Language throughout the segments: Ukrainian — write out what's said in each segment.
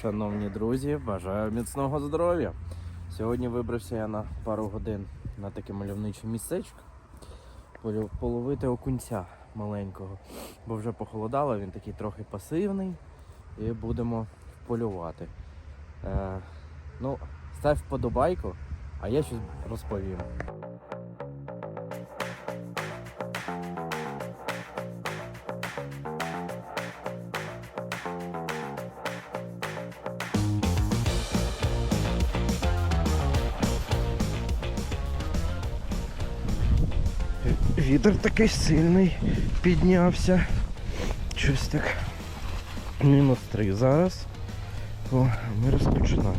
Шановні друзі, бажаю міцного здоров'я. Сьогодні вибрався я на пару годин на таке мальовниче містечко. Половити окунця маленького. Бо вже похолодало, він такий трохи пасивний. І будемо полювати. Е, ну, став вподобайку, а я щось розповім. Вітер такий сильний піднявся. Щось так. Мінус 3 зараз. О, ми розпочинаємо.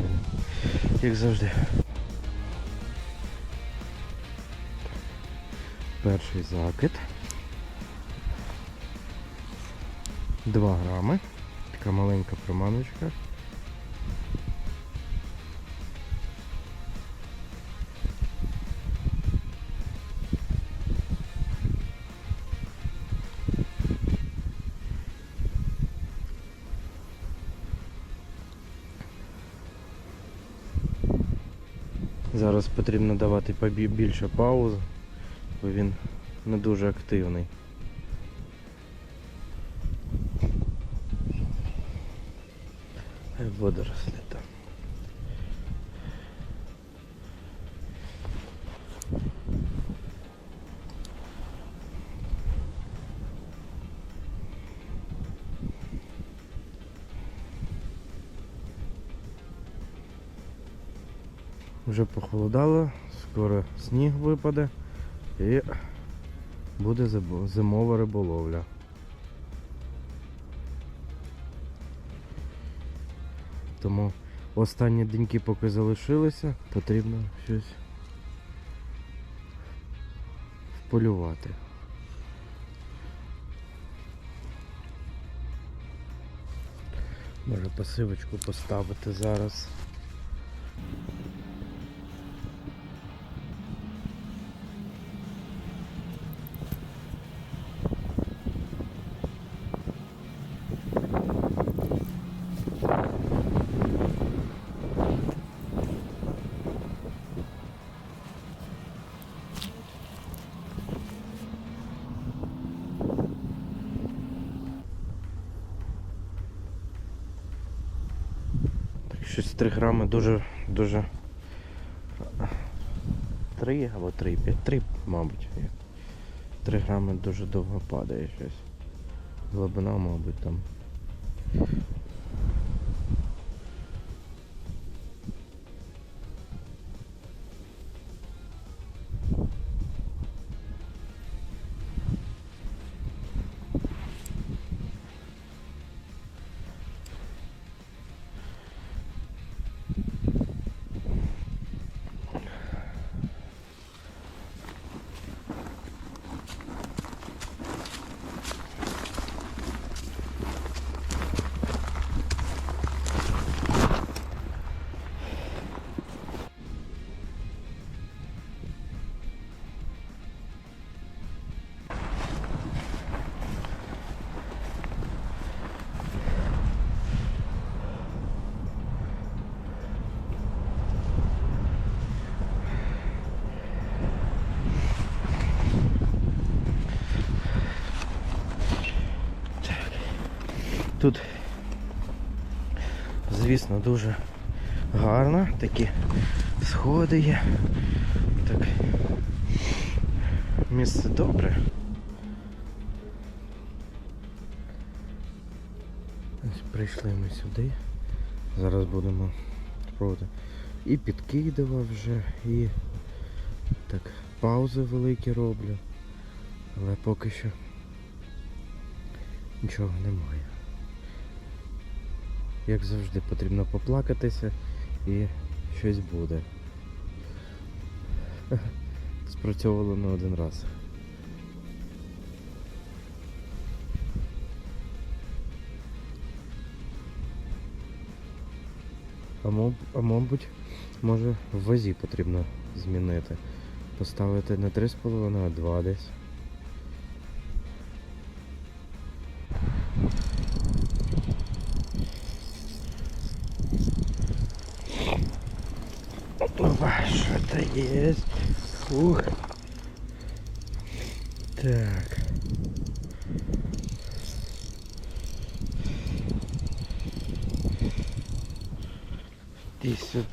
Як завжди. Перший закид. 2 грами. Така маленька проманочка. Потрібно давати більше пауз, бо він не дуже активний. Водоросли там. Вже похолодало, скоро сніг випаде і буде зимова риболовля. Тому останні деньки поки залишилися, потрібно щось вполювати. Може пасивочку поставити зараз. 3 грами дуже, дуже. 3 або 3, 5, 3, мабуть. 3 грами дуже довго падає щось. Глибина, мабуть, там. Тут, звісно, дуже гарно, такі сходи є. Так. Місце добре. Прийшли ми сюди. Зараз будемо спробувати. І підкидував вже, і так, паузи великі роблю. Але поки що нічого немає. Як завжди, потрібно поплакатися і щось буде. Спрацьовувало не один раз. А, моб, а мабуть, може в вазі потрібно змінити. Поставити не 3,5, а 2 десь. Есть. Ух. Так. Иди сюда.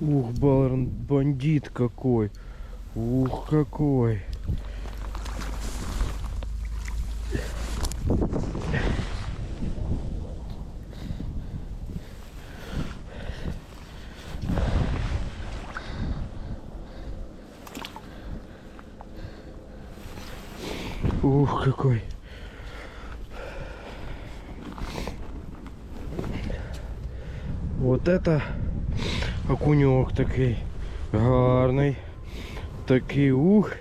Ух, Балрон, бандит какой. Ух, какой. Вот это окуньок такий гарний. Такий ух.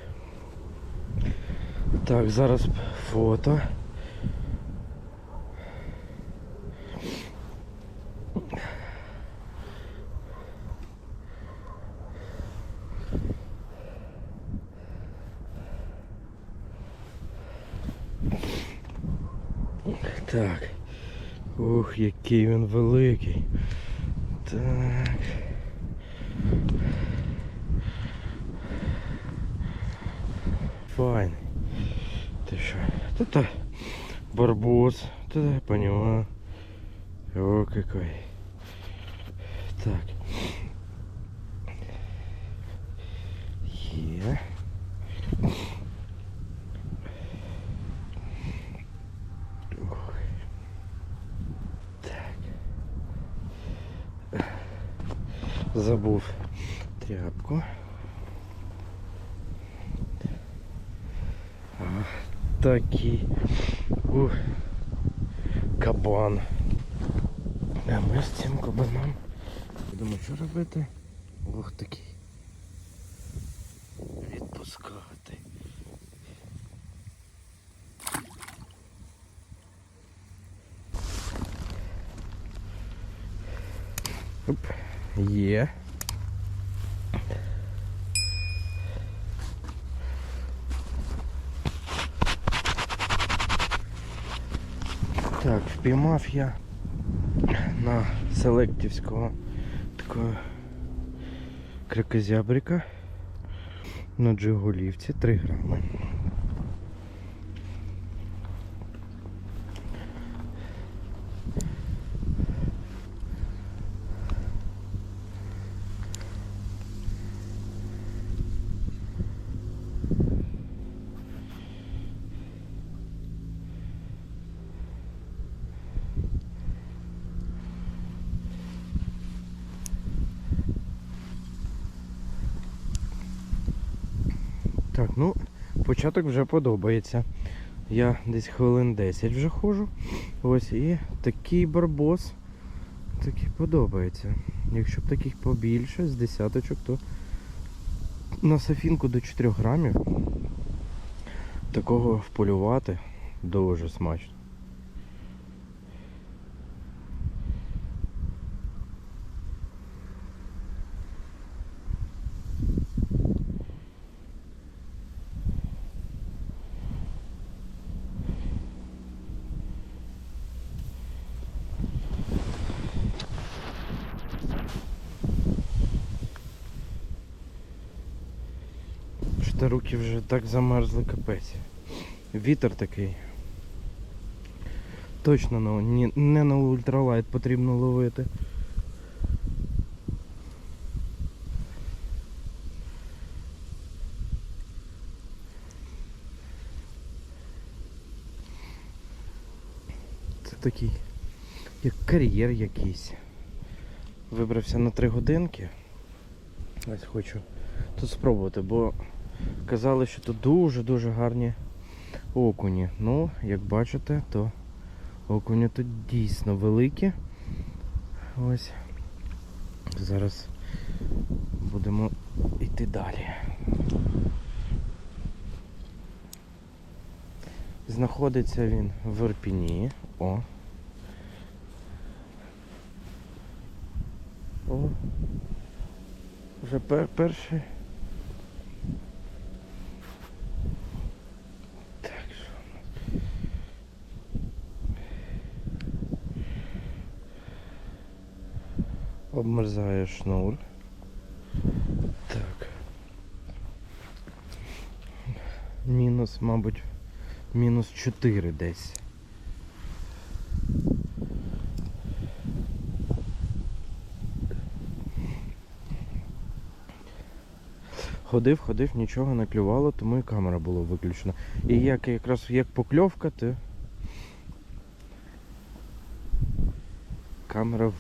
Так, зараз фото. Так. Ух, який він великий. Так. Файн. Ты что? Это барбос. Это я поняла. О, какой. Так. Забув тряпку. Такий ух, кабан. А ми з цим кабаном будемо що робити? Ох такий. Відпускати. Оп, є. Так, впіймав я на селектівського такого крикозябрика на джигулівці 3 грами. Так, ну, початок вже подобається. Я десь хвилин 10 вже ходжу. Ось і такий барбос. Такий подобається. Якщо б таких побільше, з десяточок, то на сафінку до 4 грамів такого вполювати дуже смачно. Що руки вже так замерзли капець. Вітер такий. Точно ну, ні- не на ультралайт потрібно ловити. Це такий, як кар'єр якийсь. Вибрався на 3 годинки. Ось хочу тут спробувати, бо казали, що тут дуже-дуже гарні окуні. Ну, як бачите, то окуні тут дійсно великі. Ось. Зараз будемо йти далі. Знаходиться він в Ірпіні. О. О. Вже пер перший. Так, що у нас? Обмерзає шнур. Так. Мінус, мабуть, мінус 4 десь. Ходив, ходив, нічого не клювало, тому і камера була виключена. І як якраз як покльовка, то камера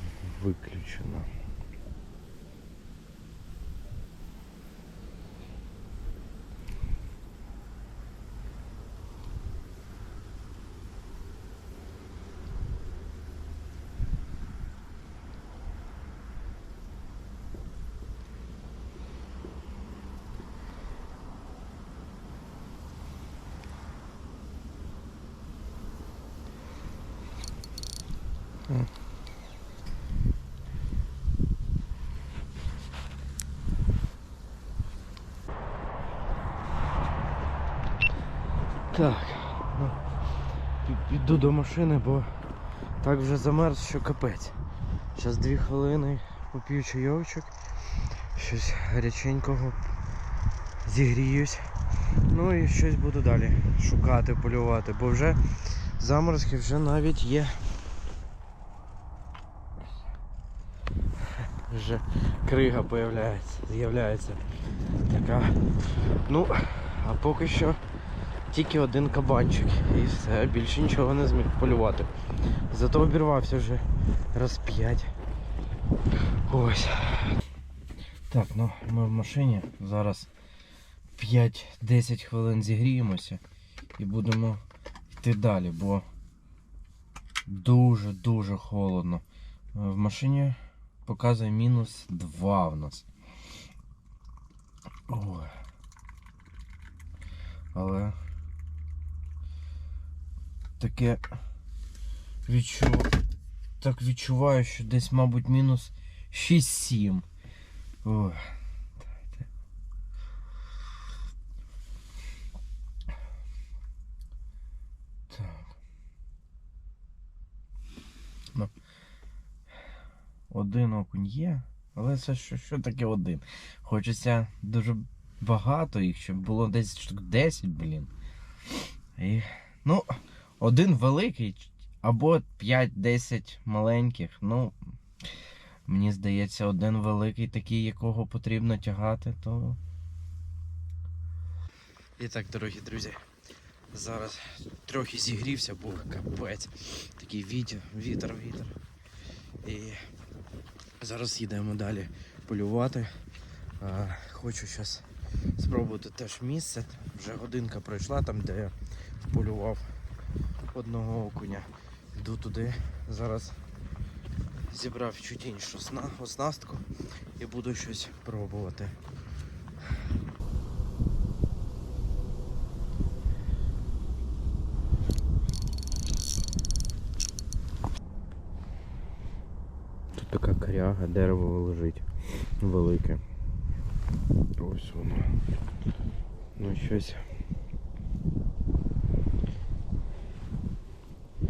виключена. Так, ну, піду до машини, бо так вже замерз, що капець. Зараз дві хвилини поп'ю чайовчик, щось гаряченького зігріюсь. Ну і щось буду далі шукати, полювати, бо вже заморозки вже навіть є. Вже крига з'являється. Така. Ну, а поки що тільки один кабанчик і все, більше нічого не зміг полювати. Зато обірвався вже раз п'ять. Ось. Так, ну ми в машині. Зараз 5-10 хвилин зігріємося і будемо йти далі, бо дуже-дуже холодно. В машині показує мінус 2 в нас. Ой. Але таке відчу... так відчуваю, що десь, мабуть, мінус 6-7. Ой. Ну. Один окунь є, але це що, що таке один? Хочеться дуже багато їх, щоб було десь штук 10, блін. І, ну, один великий або 5-10 маленьких. Ну, мені здається, один великий такий, якого потрібно тягати, то. І так, дорогі друзі, зараз трохи зігрівся, бо капець. Такий вітер, вітер, вітер. І зараз їдемо далі полювати. А, хочу зараз спробувати теж місце. Вже годинка пройшла там, де я полював одного окуня. Йду туди. Зараз зібрав чуть іншу оснастку і буду щось пробувати. Тут така коряга, дерево лежить велике. Ось воно. Ну щось.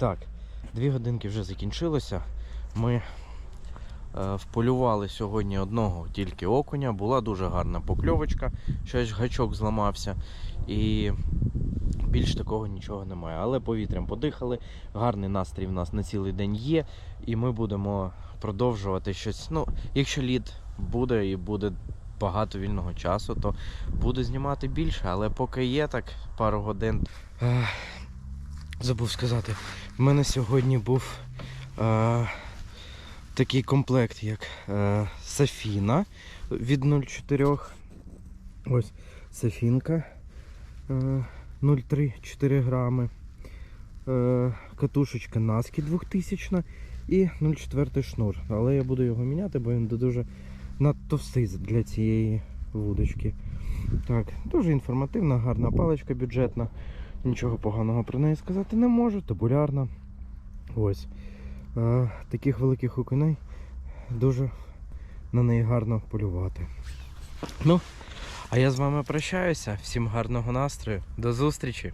так, дві годинки вже закінчилося. Ми е, вполювали сьогодні одного тільки окуня. Була дуже гарна покльовочка, щось гачок зламався. І більш такого нічого немає. Але повітрям подихали. Гарний настрій в нас на цілий день є. І ми будемо продовжувати щось. Ну, якщо лід буде і буде багато вільного часу, то буду знімати більше. Але поки є так пару годин. Ех, Забув сказати, в мене сьогодні був е, такий комплект, як е, Сафіна від 0,4. Ось Сафінка е, 0,3-4 грами. Е, катушечка Наски 2000 і 0,4 шнур. Але я буду його міняти, бо він дуже надтовстий для цієї вудочки. Так, дуже інформативна, гарна паличка бюджетна. Нічого поганого про неї сказати не можу, табулярна. Ось. Е, таких великих окуней дуже на неї гарно полювати. Ну, а я з вами прощаюся. Всім гарного настрою. До зустрічі!